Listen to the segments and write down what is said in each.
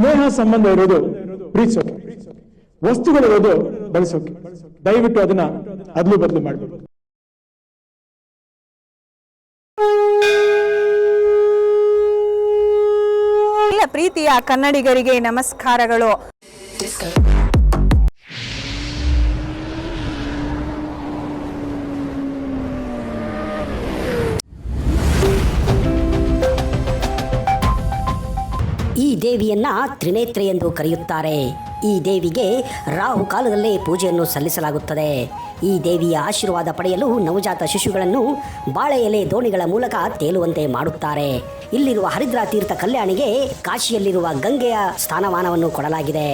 ಸ್ನೇಹ ಸಂಬಂಧ ಇರೋದು ಪ್ರೀತಿಸೋಕೆ. ವಸ್ತುಗಳಿರೋದು ಬಳಸೋಕೆ ದಯವಿಟ್ಟು ಅದನ್ನ ಅದ್ಲು ಬದಲು ಮಾಡಬೇಕು. ಪ್ರೀತಿಯ ಕನ್ನಡಿಗರಿಗೆ ನಮಸ್ಕಾರಗಳು. ದೇವಿಯನ್ನ ತ್ರಿನೇತ್ರ ಎಂದು ಕರೆಯುತ್ತಾರೆ. ಈ ದೇವಿಗೆ ರಾಹು ಕಾಲದಲ್ಲೇ ಪೂಜೆಯನ್ನು ಸಲ್ಲಿಸಲಾಗುತ್ತದೆ. ಈ ದೇವಿಯ ಆಶೀರ್ವಾದ ಪಡೆಯಲು ನವಜಾತ ಶಿಶುಗಳನ್ನು ಬಾಳೆ ಎಲೆ ದೋಣಿಗಳ ಮೂಲಕ ತೇಲುವಂತೆ ಮಾಡುತ್ತಾರೆ. ಇಲ್ಲಿರುವ ಹರಿದ್ರಾ ತೀರ್ಥ ಕಲ್ಯಾಣಿಗೆ ಕಾಶಿಯಲ್ಲಿರುವ ಗಂಗೆಯ ಸ್ಥಾನಮಾನವನ್ನು ಕೊಡಲಾಗಿದೆ.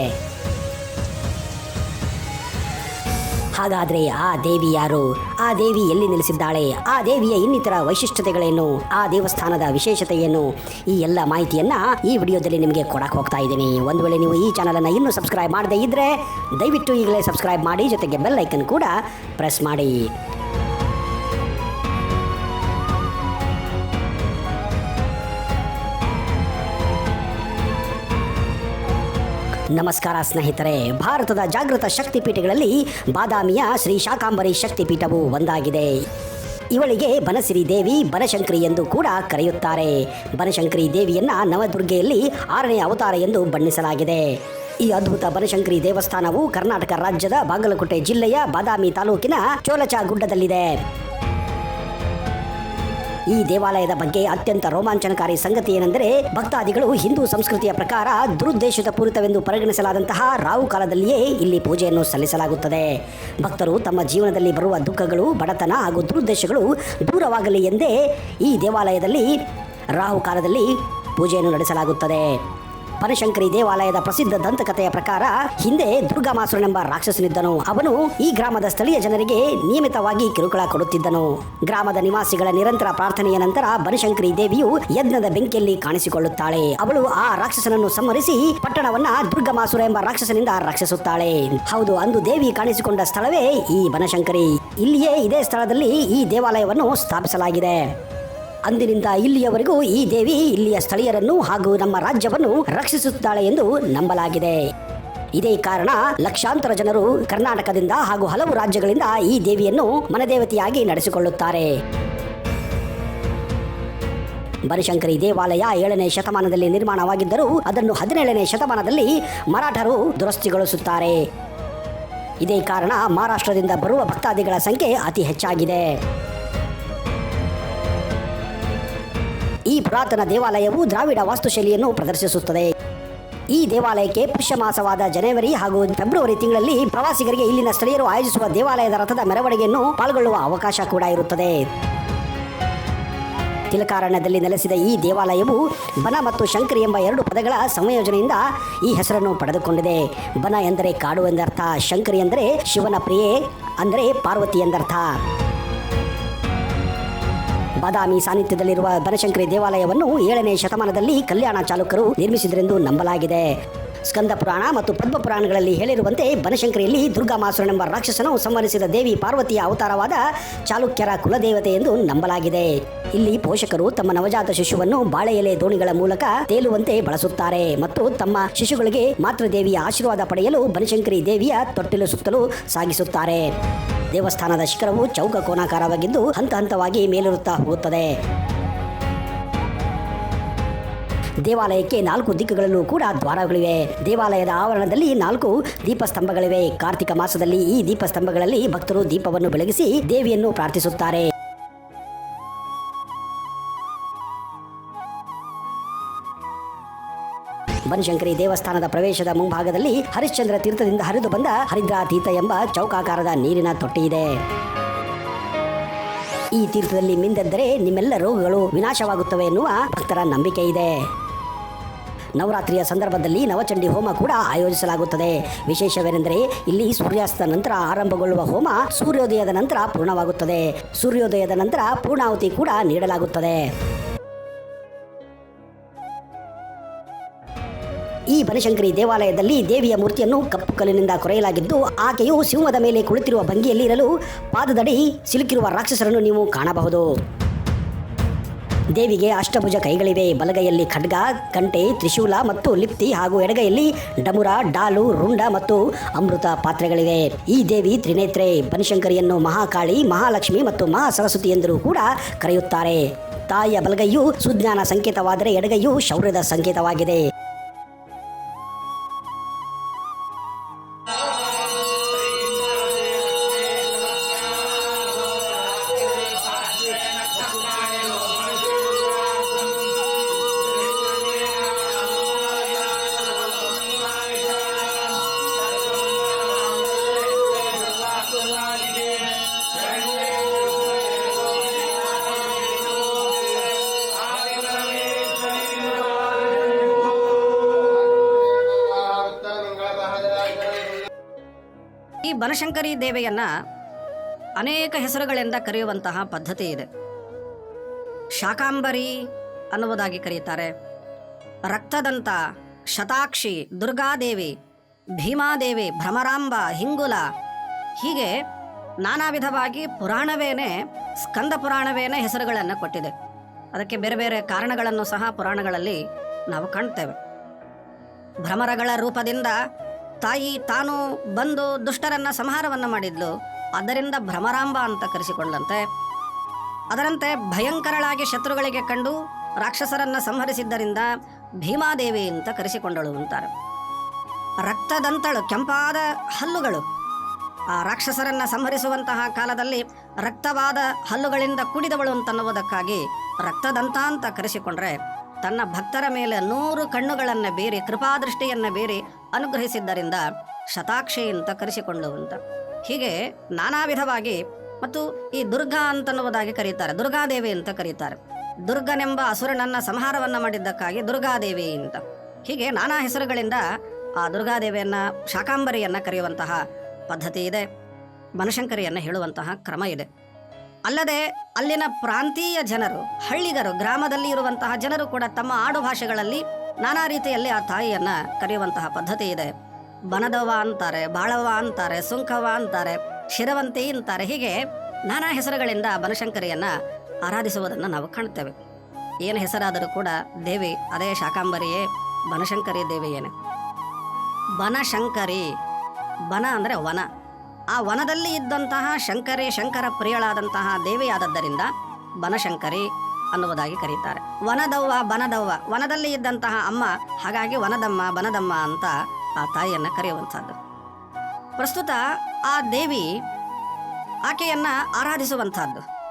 ಹಾಗಾದ್ರೆ ಆ ದೇವಿ ಯಾರು? ಆ ದೇವಿ ಎಲ್ಲಿ ನೆಲೆಸಿದ್ದಾಳೆ? ಆ ದೇವಿಯ ಇನ್ನಿತರ ವೈಶಿಷ್ಟ್ಯತೆಗಳೇನು? ಆ ದೇವಸ್ಥಾನದ ವಿಶೇಷತೆಯೇನು? ಈ ಎಲ್ಲ ಮಾಹಿತಿಯನ್ನ ಈ ವಿಡಿಯೋದಲ್ಲಿ ನಿಮಗೆ ಕೊಡಕ್ಕೆ ಹೋಗ್ತಾ ಇದ್ದೀನಿ. ಒಂದು ವೇಳೆ ನೀವು ಈ ಚಾನಲ್ ಅನ್ನ ಇನ್ನೂ ಸಬ್ಸ್ಕ್ರೈಬ್ ಮಾಡದೇ ಇದ್ರೆ ದಯವಿಟ್ಟು ಈಗಲೇ ಸಬ್ಸ್ಕ್ರೈಬ್ ಮಾಡಿ, ಜೊತೆಗೆ ಬೆಲ್ ಐಕನ್ ಕೂಡ ಪ್ರೆಸ್ ಮಾಡಿ. ನಮಸ್ಕಾರ ಸ್ನೇಹಿತರೆ, ಭಾರತದ ಜಾಗೃತ ಶಕ್ತಿಪೀಠಗಳಲ್ಲಿ ಬಾದಾಮಿಯ ಶ್ರೀ ಶಾಕಾಂಬರಿ ಶಕ್ತಿಪೀಠವು ಒಂದಾಗಿದೆ. ಇವಳಿಗೆ ಬನಸಿರಿ ದೇವಿ ಬನಶಂಕರಿ ಎಂದು ಕೂಡ ಕರೆಯುತ್ತಾರೆ. ಬನಶಂಕರಿ ದೇವಿಯನ್ನ ನವದುರ್ಗೆಯಲ್ಲಿ ಆರನೇ ಅವತಾರ ಎಂದು ಬಣ್ಣಿಸಲಾಗಿದೆ. ಈ ಅದ್ಭುತ ಬನಶಂಕರಿ ದೇವಸ್ಥಾನವು ಕರ್ನಾಟಕ ರಾಜ್ಯದ ಬಾಗಲಕೋಟೆ ಜಿಲ್ಲೆಯ ಬಾದಾಮಿ ತಾಲೂಕಿನ ಚೋಲಚಾ ಗುಡ್ಡದಲ್ಲಿದೆ. ಈ ದೇವಾಲಯದ ಬಗ್ಗೆ ಅತ್ಯಂತ ರೋಮಾಂಚನಕಾರಿ ಸಂಗತಿ ಏನೆಂದರೆ ಭಕ್ತಾದಿಗಳು ಹಿಂದೂ ಸಂಸ್ಕೃತಿಯ ಪ್ರಕಾರ ದುರುದ್ದೇಶದ ಪೂರಿತವೆಂದು ಪರಿಗಣಿಸಲಾದಂತಹ ರಾವು ಕಾಲದಲ್ಲಿಯೇ ಇಲ್ಲಿ ಪೂಜೆಯನ್ನು ಸಲ್ಲಿಸಲಾಗುತ್ತದೆ. ಭಕ್ತರು ತಮ್ಮ ಜೀವನದಲ್ಲಿ ಬರುವ ದುಃಖಗಳು, ಬಡತನ ಹಾಗೂ ದುರುದ್ದೇಶಗಳು ದೂರವಾಗಲಿ ಎಂದೇ ಈ ದೇವಾಲಯದಲ್ಲಿ ರಾಹು ಕಾಲದಲ್ಲಿ ಪೂಜೆಯನ್ನು ನಡೆಸಲಾಗುತ್ತದೆ. ಬನಶಂಕರಿ ದೇವಾಲಯದ ಪ್ರಸಿದ್ಧ ದಂತಕಥೆಯ ಪ್ರಕಾರ ಹಿಂದೆ ದುರ್ಗಾಮಾಸುರನೆಂಬ ರಾಕ್ಷಸನಿದ್ದನು. ಅವನು ಈ ಗ್ರಾಮದ ಸ್ಥಳೀಯ ಜನರಿಗೆ ನಿಯಮಿತವಾಗಿ ಕಿರುಕುಳ ಕೊಡುತ್ತಿದ್ದನು. ಗ್ರಾಮದ ನಿವಾಸಿಗಳ ನಿರಂತರ ಪ್ರಾರ್ಥನೆಯ ನಂತರ ಬನಶಂಕರಿ ದೇವಿಯು ಯಜ್ಞದ ಬೆಂಕಿಯಲ್ಲಿ ಕಾಣಿಸಿಕೊಳ್ಳುತ್ತಾಳೆ. ಅವಳು ಆ ರಾಕ್ಷಸನನ್ನು ಸಂಹರಿಸಿ ಪಟ್ಟಣವನ್ನ ದುರ್ಗಮಾಸುರ ಎಂಬ ರಾಕ್ಷಸನಿಂದ ರಕ್ಷಿಸುತ್ತಾಳೆ. ಹೌದು, ಅಂದು ದೇವಿ ಕಾಣಿಸಿಕೊಂಡ ಸ್ಥಳವೇ ಈ ಬನಶಂಕರಿ. ಇಲ್ಲಿಯೇ ಇದೇ ಸ್ಥಳದಲ್ಲಿ ಈ ದೇವಾಲಯವನ್ನು ಸ್ಥಾಪಿಸಲಾಗಿದೆ. ಅಂದಿನಿಂದ ಇಲ್ಲಿಯವರೆಗೂ ಈ ದೇವಿ ಇಲ್ಲಿಯ ಸ್ಥಳೀಯರನ್ನು ಹಾಗೂ ನಮ್ಮ ರಾಜ್ಯವನ್ನು ರಕ್ಷಿಸುತ್ತಾಳೆ ಎಂದು ನಂಬಲಾಗಿದೆ. ಇದೇ ಕಾರಣ ಲಕ್ಷಾಂತರ ಜನರು ಕರ್ನಾಟಕದಿಂದ ಹಾಗೂ ಹಲವು ರಾಜ್ಯಗಳಿಂದ ಈ ದೇವಿಯನ್ನು ಮನದೇವತೆಯಾಗಿ ನಡೆಸಿಕೊಳ್ಳುತ್ತಾರೆ. ಬನಶಂಕರಿ ದೇವಾಲಯ ಏಳನೇ ಶತಮಾನದಲ್ಲಿ ನಿರ್ಮಾಣವಾಗಿದ್ದರೂ ಅದನ್ನು ಹದಿನೇಳನೇ ಶತಮಾನದಲ್ಲಿ ಮರಾಠರು ದುರಸ್ತಿಗೊಳಿಸುತ್ತಾರೆ. ಇದೇ ಕಾರಣ ಮಹಾರಾಷ್ಟ್ರದಿಂದ ಬರುವ ಭಕ್ತಾದಿಗಳ ಸಂಖ್ಯೆ ಅತಿ ಹೆಚ್ಚಾಗಿದೆ. ಈ ಪುರಾತನ ದೇವಾಲಯವು ದ್ರಾವಿಡ ವಾಸ್ತುಶೈಲಿಯನ್ನು ಪ್ರದರ್ಶಿಸುತ್ತದೆ. ಈ ದೇವಾಲಯಕ್ಕೆ ಪುಷ್ಯ ಮಾಸವಾದ ಜನವರಿ ಹಾಗೂ ಫೆಬ್ರವರಿ ತಿಂಗಳಲ್ಲಿ ಪ್ರವಾಸಿಗರಿಗೆ ಇಲ್ಲಿನ ಸ್ಥಳೀಯರು ಆಯೋಜಿಸುವ ದೇವಾಲಯದ ರಥದ ಮೆರವಣಿಗೆಯನ್ನು ಪಾಲ್ಗೊಳ್ಳುವ ಅವಕಾಶ ಕೂಡ ಇರುತ್ತದೆ. ತಿಲಕಾರಣ್ಯದಲ್ಲಿ ನೆಲೆಸಿದ ಈ ದೇವಾಲಯವು ಬನ ಮತ್ತು ಶಂಕರಿ ಎಂಬ ಎರಡು ಪದಗಳ ಸಂಯೋಜನೆಯಿಂದ ಈ ಹೆಸರನ್ನು ಪಡೆದುಕೊಂಡಿದೆ. ಬನ ಎಂದರೆ ಕಾಡು ಎಂದರ್ಥ, ಶಂಕರಿ ಎಂದರೆ ಶಿವನ ಪ್ರಿಯೆ, ಅಂದರೆ ಪಾರ್ವತಿ ಎಂದರ್ಥ. ಬಾದಾಮಿ ಸಾನ್ನಿಧ್ಯದಲ್ಲಿರುವ ಬನಶಂಕರಿ ದೇವಾಲಯವನ್ನು ಏಳನೇ ಶತಮಾನದಲ್ಲಿ ಕಲ್ಯಾಣ ಚಾಲುಕ್ಯರು ನಿರ್ಮಿಸಿದರೆಂದು ನಂಬಲಾಗಿದೆ. ಸ್ಕಂದ ಪುರಾಣ ಮತ್ತು ಪದ್ಮ ಪುರಾಣಗಳಲ್ಲಿ ಹೇಳಿರುವಂತೆ ಬನಶಂಕರಿಯಲ್ಲಿ ದುರ್ಗಾಮಾಸುರನೆಂಬ ರಾಕ್ಷಸನು ಸಂಹರಿಸಿದ ದೇವಿ ಪಾರ್ವತಿಯ ಅವತಾರವಾದ ಚಾಲುಕ್ಯರ ಕುಲದೇವತೆ ಎಂದು ನಂಬಲಾಗಿದೆ. ಇಲ್ಲಿ ಪೋಷಕರು ತಮ್ಮ ನವಜಾತ ಶಿಶುವನ್ನು ಬಾಳೆ ಎಲೆ ದೋಣಿಗಳ ಮೂಲಕ ತೇಲುವಂತೆ ಬಳಸುತ್ತಾರೆ ಮತ್ತು ತಮ್ಮ ಶಿಶುಗಳಿಗೆ ಮಾತೃದೇವಿಯ ಆಶೀರ್ವಾದ ಪಡೆಯಲು ಬನಶಂಕರಿ ದೇವಿಯ ತೊಟ್ಟಿಲು ಸುತ್ತಲೂ ಸಾಗಿಸುತ್ತಾರೆ. ದೇವಸ್ಥಾನದ ಶಿಖರವು ಚೌಕ ಕೋನಾಕಾರವಾಗಿದ್ದು ಹಂತ ಹಂತವಾಗಿ ಮೇಲಿರುತ್ತಾ ಹೋಗುತ್ತದೆ. ದೇವಾಲಯಕ್ಕೆ ನಾಲ್ಕು ದಿಕ್ಕುಗಳಲ್ಲೂ ಕೂಡ ದ್ವಾರಗಳಿವೆ. ದೇವಾಲಯದ ಆವರಣದಲ್ಲಿ ನಾಲ್ಕು ದೀಪಸ್ತಂಭಗಳಿವೆ. ಕಾರ್ತಿಕ ಮಾಸದಲ್ಲಿ ಈ ದೀಪಸ್ತಂಭಗಳಲ್ಲಿ ಭಕ್ತರು ದೀಪವನ್ನು ಬೆಳಗಿಸಿ ದೇವಿಯನ್ನು ಪ್ರಾರ್ಥಿಸುತ್ತಾರೆ. ಬನಶಂಕರಿ ದೇವಸ್ಥಾನದ ಪ್ರವೇಶದ ಮುಂಭಾಗದಲ್ಲಿ ಹರಿಶ್ಚಂದ್ರ ತೀರ್ಥದಿಂದ ಹರಿದು ಬಂದ ಹರಿದ್ರಾ ತೀರ್ಥ ಎಂಬ ಚೌಕಾಕಾರದ ನೀರಿನ ತೊಟ್ಟಿ ಇದೆ ಈ ತೀರ್ಥದಲ್ಲಿ ಮಿಂದೆದ್ದರೆ ನಿಮ್ಮೆಲ್ಲ ರೋಗಗಳು ವಿನಾಶವಾಗುತ್ತವೆ ಎನ್ನುವ ಭಕ್ತರ ನಂಬಿಕೆ ಇದೆ ನವರಾತ್ರಿಯ ಸಂದರ್ಭದಲ್ಲಿ ನವಚಂಡಿ ಹೋಮ ಕೂಡ ಆಯೋಜಿಸಲಾಗುತ್ತದೆ. ವಿಶೇಷವೇನೆಂದರೆ ಇಲ್ಲಿ ಸೂರ್ಯಾಸ್ತ ನಂತರ ಆರಂಭಗೊಳ್ಳುವ ಹೋಮ ಸೂರ್ಯೋದಯದ ನಂತರ ಪೂರ್ಣವಾಗುತ್ತದೆ. ಸೂರ್ಯೋದಯದ ನಂತರ ಪೂರ್ಣಾಹುತಿ ಕೂಡ ನೀಡಲಾಗುತ್ತದೆ. ಈ ಬನಶಂಕರಿ ದೇವಾಲಯದಲ್ಲಿ ದೇವಿಯ ಮೂರ್ತಿಯನ್ನು ಕಪ್ಪು ಕಲ್ಲಿನಿಂದ ಕೊರೆಯಲಾಗಿದ್ದು, ಆಕೆಯು ಸಿಂಹದ ಮೇಲೆ ಕುಳಿತಿರುವ ಭಂಗಿಯಲ್ಲಿ ಇರಲು ಪಾದದಡಿ ಸಿಲುಕಿರುವ ರಾಕ್ಷಸರನ್ನು ನೀವು ಕಾಣಬಹುದು. ದೇವಿಗೆ ಅಷ್ಟಭುಜ ಕೈಗಳಿವೆ. ಬಲಗೈಯಲ್ಲಿ ಖಡ್ಗ ಕಂಟೆ ತ್ರಿಶೂಲ ಮತ್ತು ಲಿಪ್ತಿ ಹಾಗೂ ಎಡಗೈಯಲ್ಲಿ ಡಮುರ, ಡಾಲು, ರುಂಡ ಮತ್ತು ಅಮೃತ ಪಾತ್ರೆಗಳಿವೆ. ಈ ದೇವಿ ತ್ರಿನೇತ್ರೆ, ಬನಶಂಕರಿಯನ್ನು ಮಹಾಕಾಳಿ, ಮಹಾಲಕ್ಷ್ಮಿ ಮತ್ತು ಮಹಾ ಸರಸ್ವತಿ ಎಂದರೂ ಕೂಡ ಕರೆಯುತ್ತಾರೆ. ತಾಯಿಯ ಬಲಗೈಯು ಸುಜ್ಞಾನ ಸಂಕೇತವಾದರೆ ಎಡಗೈಯು ಶೌರ್ಯದ ಸಂಕೇತವಾಗಿದೆ. ಈ ಬನಶಂಕರಿ ದೇವಿಯನ್ನ ಅನೇಕ ಹೆಸರುಗಳಿಂದ ಕರೆಯುವಂತಹ ಪದ್ಧತಿ ಇದೆ. ಶಾಕಾಂಬರಿ ಅನ್ನುವುದಾಗಿ ಕರೆಯುತ್ತಾರೆ ರಕ್ತದಂತ ಶತಾಕ್ಷಿ, ದುರ್ಗಾದೇವಿ, ಭೀಮಾದೇವಿ, ಭ್ರಮರಾಂಬ, ಹಿಂಗುಲ ಹೀಗೆ ನಾನಾ ವಿಧವಾಗಿ ಪುರಾಣವೇನೆ, ಸ್ಕಂದ ಪುರಾಣವೇನೆ ಹೆಸರುಗಳನ್ನು ಕೊಟ್ಟಿದೆ. ಅದಕ್ಕೆ ಬೇರೆ ಬೇರೆ ಕಾರಣಗಳನ್ನು ಸಹ ಪುರಾಣಗಳಲ್ಲಿ ನಾವು ಕಾಣ್ತೇವೆ. ಭ್ರಮರಗಳ ರೂಪದಿಂದ ತಾಯಿ ತಾನು ಬಂದು ದುಷ್ಟರನ್ನ ಸಂಹಾರವನ್ನು ಮಾಡಿದ್ಲು. ಅದರಿಂದ ಭ್ರಮರಾಂಬ ಅಂತ ಕರೆಸಿಕೊಂಡಂತೆ. ಅದರಂತೆ ಭಯಂಕರಳಾಗಿ ಶತ್ರುಗಳಿಗೆ ಕಂಡು ರಾಕ್ಷಸರನ್ನು ಸಂಹರಿಸಿದ್ದರಿಂದ ಭೀಮಾದೇವಿ ಅಂತ ಕರೆಸಿಕೊಂಡಳು ಅಂತಾರೆ. ರಕ್ತದಂತಳು, ಕೆಂಪಾದ ಹಲ್ಲುಗಳು. ಆ ರಾಕ್ಷಸರನ್ನು ಸಂಹರಿಸುವಂತಹ ಕಾಲದಲ್ಲಿ ರಕ್ತವಾದ ಹಲ್ಲುಗಳಿಂದ ಕುಡಿದವಳು ಅಂತನ್ನುವುದಕ್ಕಾಗಿ ರಕ್ತದಂತ ಅಂತ ಕರೆಸಿಕೊಂಡ್ರೆ ತನ್ನ ಭಕ್ತರ ಮೇಲೆ ನೂರು ಕಣ್ಣುಗಳನ್ನು ಬೇರೆ, ಕೃಪಾದೃಷ್ಟಿಯನ್ನು ಬೇರೆ ಅನುಗ್ರಹಿಸಿದ್ದರಿಂದ ಶತಾಕ್ಷಿ ಅಂತ ಕರೆಸಿಕೊಂಡವಂತ. ಹೀಗೆ ನಾನಾ ವಿಧವಾಗಿ ಮತ್ತು ಈ ದುರ್ಗಾ ಅಂತನ್ನುವುದಾಗಿ ಕರೀತಾರೆ. ದುರ್ಗಾದೇವಿ ಅಂತ ಕರೀತಾರೆ. ದುರ್ಗನೆಂಬ ಅಸುರನನ್ನ ಸಂಹಾರವನ್ನು ಮಾಡಿದ್ದಕ್ಕಾಗಿ ದುರ್ಗಾದೇವಿ ಅಂತ. ಹೀಗೆ ನಾನಾ ಹೆಸರುಗಳಿಂದ ಆ ದುರ್ಗಾದೇವಿಯನ್ನು ಶಾಕಾಂಬರಿಯನ್ನು ಕರೆಯುವಂತಹ ಪದ್ಧತಿ ಇದೆ. ಬನಶಂಕರಿಯನ್ನು ಹೇಳುವಂತಹ ಕ್ರಮ ಇದೆ. ಅಲ್ಲದೆ ಅಲ್ಲಿನ ಪ್ರಾಂತೀಯ ಜನರು, ಹಳ್ಳಿಗರು, ಗ್ರಾಮದಲ್ಲಿ ಇರುವಂತಹ ಜನರು ಕೂಡ ತಮ್ಮ ಆಡು ಭಾಷೆಗಳಲ್ಲಿ ನಾನಾ ರೀತಿಯಲ್ಲಿ ಆ ತಾಯಿಯನ್ನ ಕರೆಯುವಂತಹ ಪದ್ಧತಿ ಇದೆ. ಬನದವ ಅಂತಾರೆ ಬಾಳವ ಅಂತಾರೆ ಸುಂಕವ ಅಂತಾರೆ, ಶಿರವಂತಿ ಅಂತಾರೆ. ಹೀಗೆ ನಾನಾ ಹೆಸರುಗಳಿಂದ ಬನಶಂಕರಿಯನ್ನ ಆರಾಧಿಸುವುದನ್ನು ನಾವು ಕಾಣ್ತೇವೆ. ಏನು ಹೆಸರಾದರೂ ಕೂಡ ದೇವಿ, ಅದೇ ಶಾಕಾಂಬರಿಯೇ, ಬನಶಂಕರಿ ದೇವಿಯೇನೆ ಬನಶಂಕರಿ, ಬನ ಅಂದರೆ ವನ. ಆ ವನದಲ್ಲಿ ಇದ್ದಂತಹ ಶಂಕರಿ, ಶಂಕರ ಪ್ರಿಯಳಾದಂತಹ ದೇವಿಯಾದದ್ದರಿಂದ ಬನಶಂಕರಿ ಅನ್ನುವುದಾಗಿ ಕರೀತಾರೆ. ವನದವ್ವ, ಬನದವ್ವ. ವನದಲ್ಲಿ ಇದ್ದಂತಹ ಅಮ್ಮ ಹಾಗಾಗಿ ವನದಮ್ಮ, ಬನದಮ್ಮ ಅಂತ ಆ ತಾಯಿಯನ್ನು ಕರೆಯುವಂಥದ್ದು. ಪ್ರಸ್ತುತ ಆ ದೇವಿ ಆಕೆಯನ್ನು ಆರಾಧಿಸುವಂತಹದ್ದು